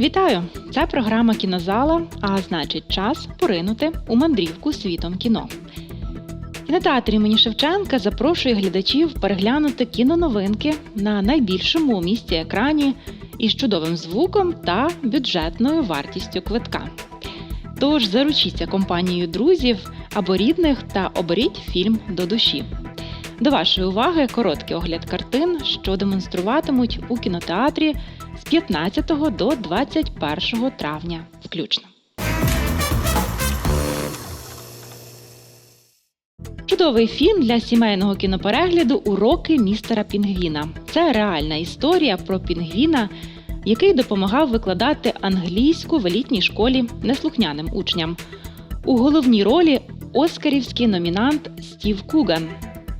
Вітаю! Це програма Кінозала, а значить час поринути у мандрівку світом кіно. Кінотеатр імені Шевченка запрошує глядачів переглянути кіноновинки на найбільшому у місті екрані із чудовим звуком та бюджетною вартістю квитка. Тож заручіться компанією друзів або рідних та оберіть фільм до душі. До вашої уваги короткий огляд картин, що демонструватимуть у кінотеатрі з 15 до 21 травня включно. Чудовий фільм для сімейного кіноперегляду Уроки містера Пінгвіна. Це реальна історія про пінгвіна, який допомагав викладати англійську в елітній школі неслухняним учням. У головній ролі оскарівський номінант Стів Куган.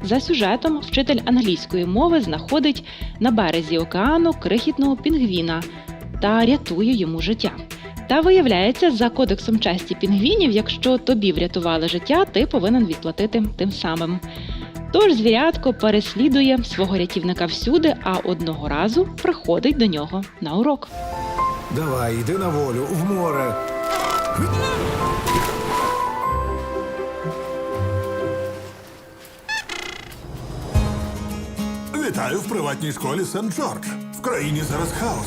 За сюжетом вчитель англійської мови знаходить на березі океану крихітного пінгвіна та рятує йому життя. Та виявляється, за кодексом честі пінгвінів, якщо тобі врятували життя, ти повинен відплатити тим самим. Тож звірятко переслідує свого рятівника всюди, а одного разу приходить до нього на урок. Давай, йди на волю, в море. Вітаю в приватній школі Сент-Джордж. В країні зараз хаос.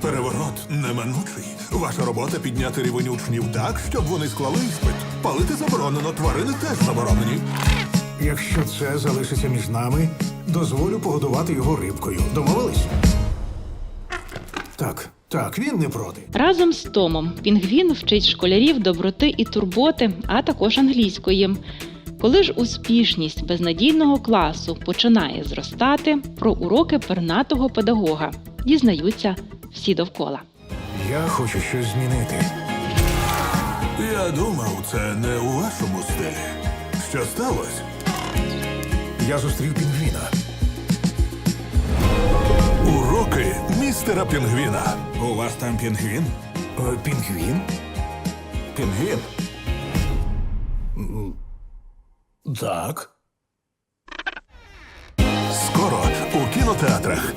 Переворот неминучий. Ваша робота підняти рівень учнів так, щоб вони склали іспит. Палити заборонено, тварини теж заборонені. Якщо це залишиться між нами, дозволю погодувати його рибкою. Домовились? Так, так, він не проти. Разом з Томом Пінгвін вчить школярів доброти і турботи, а також англійської. Коли ж успішність безнадійного класу починає зростати, про уроки пернатого педагога дізнаються всі довкола. Я хочу щось змінити. Я думав, це не у вашому стилі. Що сталося? Я зустрів пінгвіна. Уроки містера Пінгвіна. У вас там пінгвін? Е, Пінгвін? Пінгвін? Так. Скоро у кінотеатрах.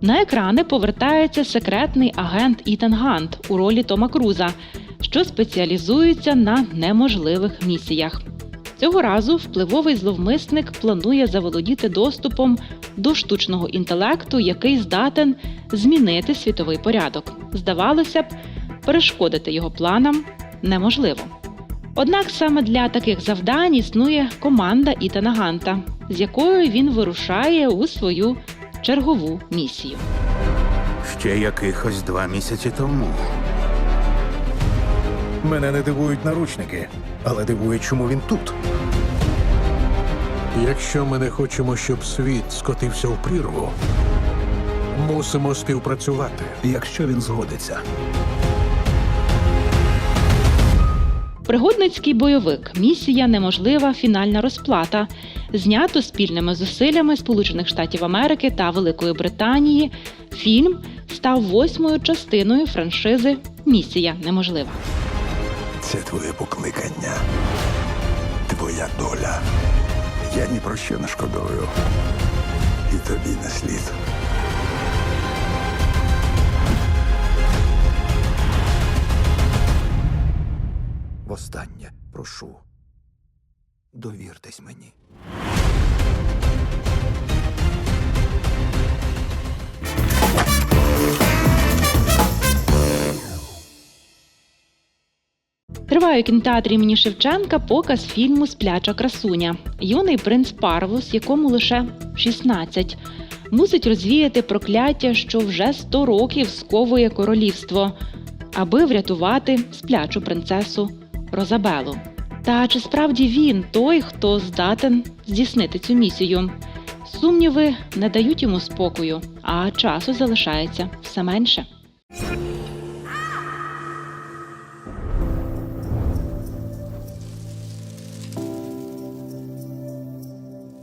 На екрани повертається секретний агент Ітан Гант у ролі Тома Круза, що спеціалізується на неможливих місіях. Цього разу впливовий зловмисник планує заволодіти доступом до штучного інтелекту, який здатен змінити світовий порядок. Здавалося б, перешкодити його планам неможливо. Однак саме для таких завдань існує команда Ітана Ганта, з якою він вирушає у свою чергову місію. Ще якихось два місяці тому. Мене не дивують наручники, але дивує, чому він тут. Якщо ми не хочемо, щоб світ скотився в прірву, мусимо співпрацювати. Якщо він згодиться. Пригодницький бойовик Місія неможлива фінальна розплата. Знято спільними зусиллями Сполучених Штатів Америки та Великої Британії. Фільм став восьмою частиною франшизи Місія неможлива. Це твоє покликання, твоя доля. Я ні про що не шкодую. І тобі не слід. Востаннє прошу. Довіртесь мені. Триває у кінотеатрі імені Шевченка показ фільму Спляча красуня. Юний принц Парвус, якому лише 16, мусить розвіяти прокляття, що вже 100 років сковує королівство, аби врятувати сплячу принцесу Розабелу. Та чи справді він той, хто здатен здійснити цю місію? Сумніви не дають йому спокою, а часу залишається все менше.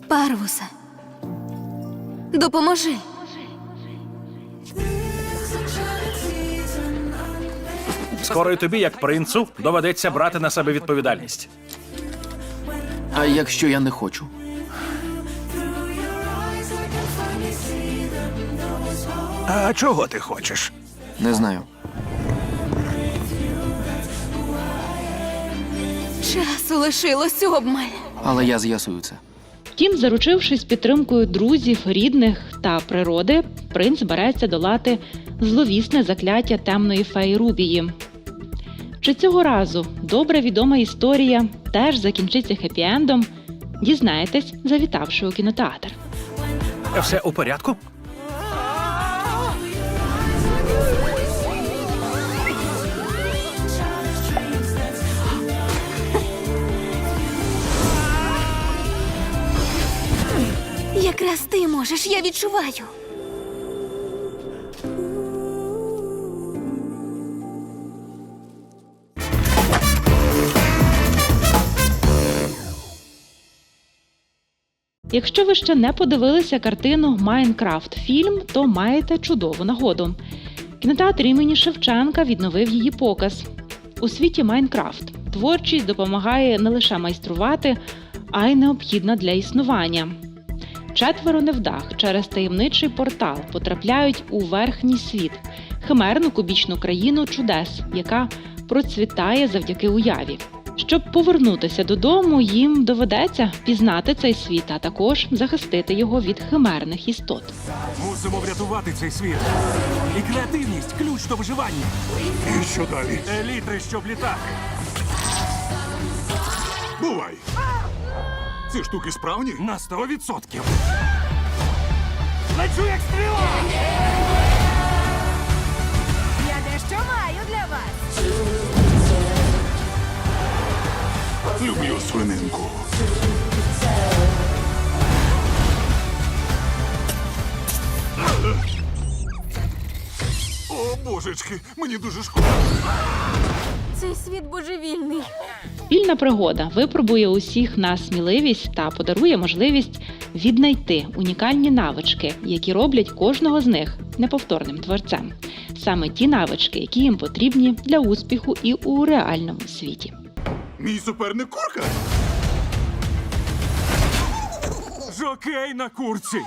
Парвуса. Допоможи. Скоро і тобі, як принцу, доведеться брати на себе відповідальність. А якщо я не хочу? А чого ти хочеш? Не знаю. Часу лишилось обмаль. Але я з'ясую це. Втім, заручившись підтримкою друзів, рідних та природи, принц береться долати зловісне закляття темної феї Рубії. Чи цього разу добре відома історія теж закінчиться хеппі-ендом, дізнаєтесь, завітавши у кінотеатр. Все у порядку? Якраз ти можеш, я відчуваю. Якщо ви ще не подивилися картину Майнкрафт фільм, то маєте чудову нагоду. Кінотеатр імені Шевченка відновив її показ. У світі Майнкрафт творчість допомагає не лише майструвати, а й необхідна для існування. Четверо невдах через таємничий портал потрапляють у верхній світ, химерну кубічну країну чудес, яка процвітає завдяки уяві. Щоб повернутися додому, їм доведеться пізнати цей світ, а також захистити його від химерних істот. Мусимо врятувати цей світ. І креативність ключ до виживання. І що далі? Елітри, щоб літати. Бувай! Ці штуки справні? На 100%. Лечу як стріла! Божечки, мені дуже шкода. Цей світ божевільний. Спільна пригода випробує усіх на сміливість та подарує можливість віднайти унікальні навички, які роблять кожного з них неповторним творцем. Саме ті навички, які їм потрібні для успіху і у реальному світі. Мій суперник курка. Жокей на курці.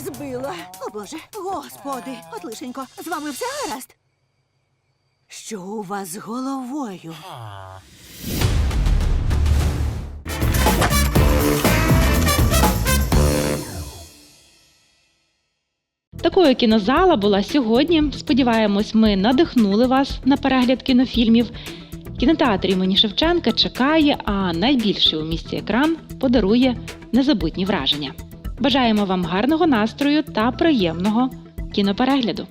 Знов збила. О Боже, господи, от лишенько, з вами все гаразд? Що у вас з головою? Такою кінозала була сьогодні. Сподіваємось, ми надихнули вас на перегляд кінофільмів. Кінотеатр імені Шевченка чекає, а найбільший у місті екран подарує незабутні враження. Бажаємо вам гарного настрою та приємного кіноперегляду!